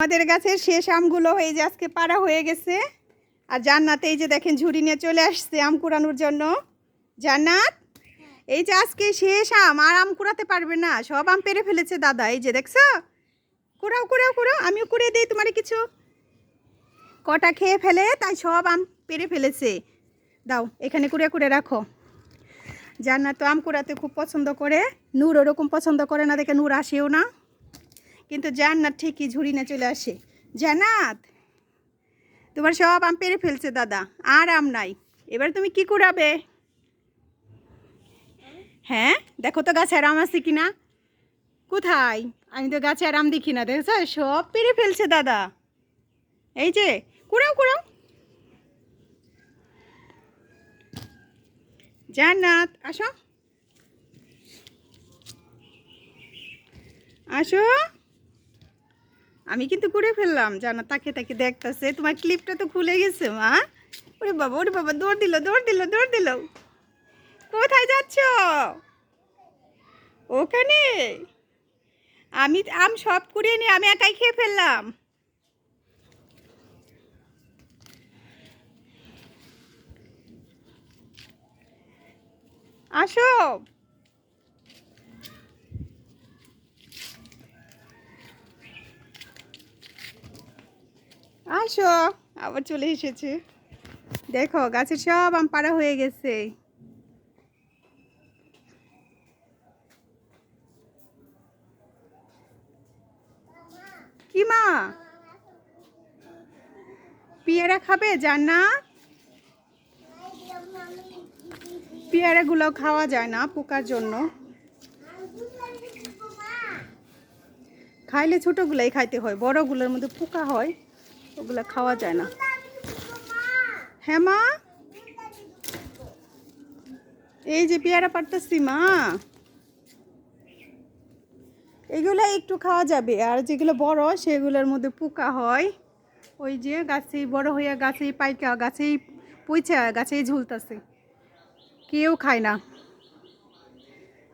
আমাদের গাছের শেষ আমগুলো হয়ে যে আজকে পাড়া হয়ে গেছে। আর জান্নাত, এই যে দেখেন ঝুড়ি নিয়ে চলে আসছে আম কুড়ানোর জন্য। জান্নাত, এই যে আজকে শেষ আম, আর আম কুড়াতে পারবে না। সব আম পেরে ফেলেছে দাদা, এই যে দেখছ? কুড়াও কুড়াও কুড়াও, আমিও কুড়িয়ে দিই তোমার কিছু। কটা খেয়ে ফেলে, তাই সব আম পেরে ফেলেছে। দাও, এখানে কুড়ে কুড়ে রাখো। জান্নাত তো আম কুড়াতে খুব পছন্দ করে। নূর ওরকম পছন্দ করে না দেখে নূর আসেও না। কিন্তু জান্নাত ঠিকই ঝুড়ি নিয়ে চলে আসে। জান্নাত, তোমার সব আম পেরে ফেলছে দাদা, আর আম নাই। এবার তুমি কি কুড়াবে? হ্যাঁ দেখো তো গাছে আরাম আছে কিনা। কোথায়? আমি তো গাছে আরাম দেখি না, দেখছ? সব পেরে ফেলছে দাদা। এই যে, কুড়াও কুড়াও। জান্নাত, আসো। আসো। আমি কিন্তু করে ফেললাম। জানা, তাকে তাকে দেখতেছে। তোমার ক্লিপটা তো খুলে গেছে, মা। ওরে বাবা ওরে বাবা, দৌড় দিল দৌড় দিল দৌড় দিল। কোথায় যাচ্ছ? ওখানে? আমি আম সব কুড়িয়ে নিয়ে, আমি একাই খেয়ে ফেললাম। আসো। আসো, আবার চলে এসেছে। দেখো, গাছের সব আম পাড়া হয়ে গেছে। কি মা? পেয়ারা খাবে, জান না? পেয়ারাগুলো খাওয়া যায় না পোকার জন্য। খাইলে ছোটোগুলাই খাইতে হয়, বড়গুলোর মধ্যে পোকা হয়। ওগুলো খাওয়া যায় না। হ্যাঁ মা? এই যে পেয়ারা পারতেছি মা। এগুলো একটু খাওয়া যাবে। আর যেগুলো বড়, সেগুলোর মধ্যে পোকা হয়। ওই যে গাছেই বড় হইয়া গাছেই পাইকা, গাছেই পইচা, গাছেই ঝুলতেছে। কেউ খায় না।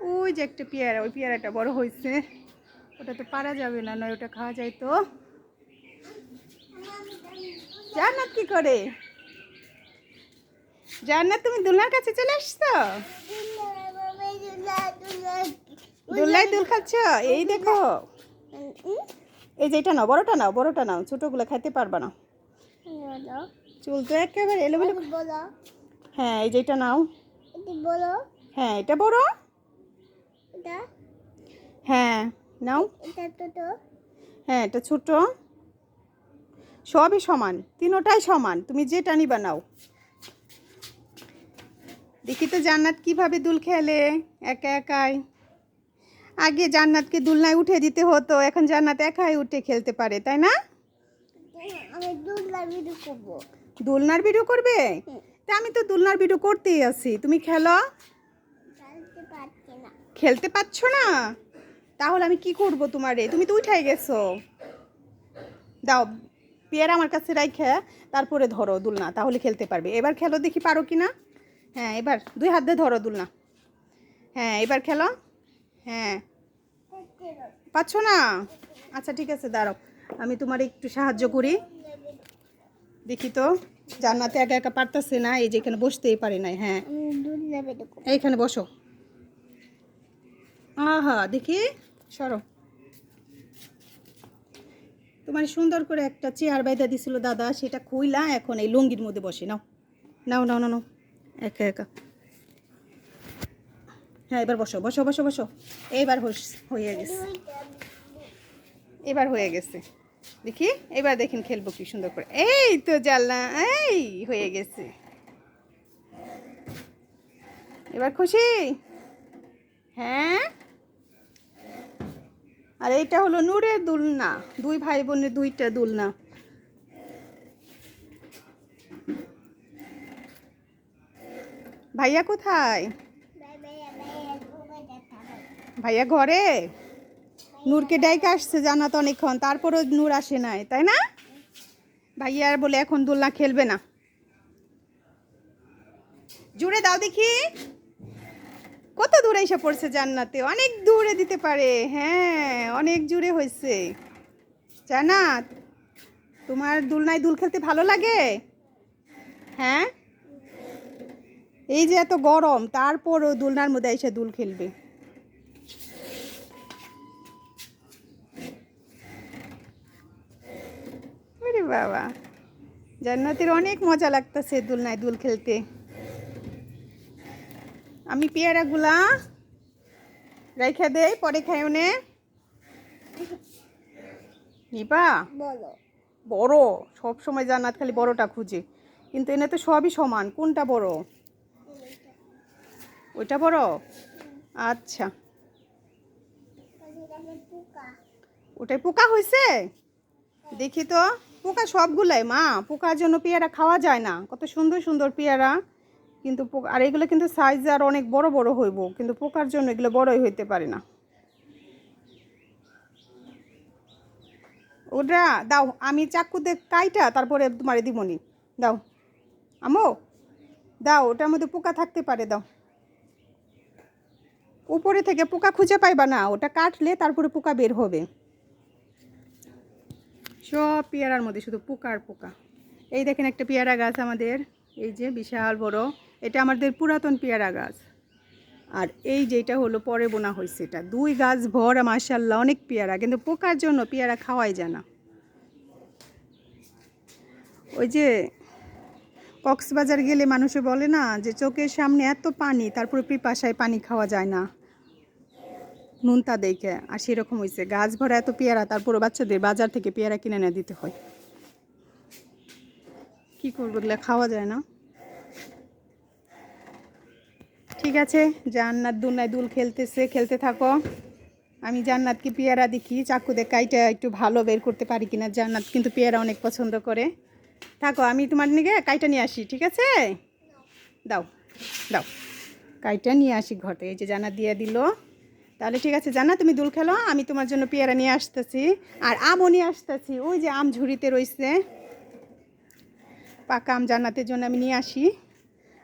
ওই যে একটা পেয়ারা, ওই পেয়ারাটা বড় হয়েছে ওটা তো পারা যাবে না, নয় ওটা খাওয়া যায় তো। জান্নাত কি করে? জান্নাত তুমি দুলনার কাছে চলে আসছো? দুলাই দুল খাচ্ছ? এই দেখো। এই যে এটা নাও বড়টা নাও বড়টা নাও ছোটগুলো খাইতে পারবা না। চুল তো একেবারে এলোমেলো। হ্যাঁ এই যে এটা নাও। হ্যাঁ এটা বড়। হ্যাঁ নাও। হ্যাঁ এটা ছোট। সবই সমান তিনোটাই সমান তুমি যেটা নিবা নাও দেখি তো জান্নাত কীভাবে দুল খেলে একা একাই। আগে জান্নাতকে দুলনায় উঠে দিতে হতো এখন জান্নাত একাই উঠে খেলতে পারে তাই না? দুলনার ভিডিও করবে? তা আমি তো দুলনার ভিডিও করতেই আছি তুমি খেলো? খেলতে পারছ না? তাহলে আমি কি করব তোমারে? তুমি তো উঠাই গেছো। দাও পেয়ারা আমার কাছে রাইখে তারপরে ধরো দুলনা তাহলে খেলতে পারবে। এবার খেলো দেখি পারো কি না হ্যাঁ এবার দুই হাত দিয়ে ধরো দুলনা। হ্যাঁ এবার খেলো। হ্যাঁ। পাচ্ছ না? আচ্ছা ঠিক আছে দাঁড়াও। আমি তোমার একটু সাহায্য করি। দেখি তো জান্নাতে একা একা পারতেছে না এই যে এখানে বসতেই পারে নাই হ্যাঁ। এইখানে বসো। আহা দেখি সরো। তোমার সুন্দর করে একটা চেয়ার বাইদা দিছিল দাদা, সেটা খুইলা, এখন এই লুঙ্গির মধ্যে বসে, নাও। নাও নাও নাও নাও। একা একা। হ্যাঁ এবার বসো বসো বসো বসো। এইবার হস- হয়ে গেছে। এবার হয়ে গেছে। দেখি, এবার দেখেন খেলব কি সুন্দর করে। এই তো জানলা, এই হয়ে গেছে। এবার খুশি? হ্যাঁ? আর এইটা হলো নূরের দুলনা। দুই ভাই বোনের দুইটা দুলনা। ভাইয়া কোথায়? ভাইয়া ঘরে? নূরকে ডাইকে আসছে জানাত অনেকক্ষণ, তারপরও নূর আসে নাই, তাই না? ভাইয়ার বলে এখন দোলনা খেলবে না। জুড়ে দাও দেখি। কত দূরে এসে পড়ছে জান্নাতে? অনেক দূরে দিতে পারে। হ্যাঁ অনেক জুড়ে হয়েছে জান্নাত, তোমার দুলনায় দুল খেলতে ভালো লাগে? হ্যাঁ? এই যে এত গরম, তারপরও দুলনার মধ্যে এসে দুল খেলবে। বাবা, জান্নাতের অনেক মজা লাগতেছে দুলনায় দুল খেলতে। আমি পেয়ারাগুলা রেখে দেই পরে খাই নে। নিবা বলো। বড় সব সময় জান্নাত খালি বড়টা খুঁজে। কিন্তু এনে তো সবই সমান কোনটা বড়? ওইটা বড়? আচ্ছা। ওটাই পোকা হয়েছে দেখি তো। পোকা সবগুলাই মা। পোকার জন্য পেয়ারা খাওয়া যায় না। কত সুন্দর সুন্দর পেয়ারা। কিন্তু আর এগুলো কিন্তু সাইজ আর অনেক বড় বড় হইব, কিন্তু পোকার জন্য এগুলো বড়ই হইতে পারে না। ওটা দাও, আমি চাকুতে কাইটা তারপরে তোমার দিমনি। দাও। আমো দাও, ওটার মধ্যে পোকা থাকতে পারে, দাও। উপরে থেকে পোকা খুঁজে পাইবা না, ওটা কাটলে তারপরে পোকা বের হবে। সব পেয়ারার মধ্যে শুধু পোকা আর পোকা। এই দেখেন একটা পেয়ারা গাছ আমাদের, এই যে বিশাল বড়। এটা আমাদের পুরাতন পেয়ারা গাছ। আর এই যেটা হলো পরে বোনা হয়েছে এটা। দুই গাছ ভরা মার্শাল্লাহ অনেক পেয়ারা। কিন্তু পোকার জন্য পেয়ারা খাওয়াই যায় না। ওই যে কক্সবাজার গেলে মানুষে বলে না যে, চোখের সামনে এত পানি, তারপরে পিপাসায় পানি খাওয়া যায় না। নুনতা দেখে। আর সেরকম হয়েছে। গাছ ভরা এত পেয়ারা তারপরে বাচ্চাদের বাজার থেকে পেয়ারা কিনে এনে দিতে হয়। কি করব, এগুলো খাওয়া যায় না। ঠিক আছে? জান্নাত দুলনায় দুল খেলতেছে, খেলতে থাকো। আমি জান্নাতকে পেয়ারা দেখি চাকুতে কাইটা একটু ভালো বের করতে পারি কিনা জান্নাত কিন্তু পেয়ারা অনেক পছন্দ করে। থাকো, আমি তোমার নিকে কাইটা নিয়ে আসি, ঠিক আছে? দাও দাও। কাইটা নিয়ে আসি ঘটে এই যে জান্নাত দিয়ে দিল। তাহলে ঠিক আছে জানা তুমি দুল খেলো, আমি তোমার জন্য পেয়ারা নিয়ে আসতেছি। আর আমও নিয়ে আসতেছি, ওই যে আম ঝুড়িতে রয়েছে পাকা আম জান্নাতের জন্য আমি নিয়ে আসি।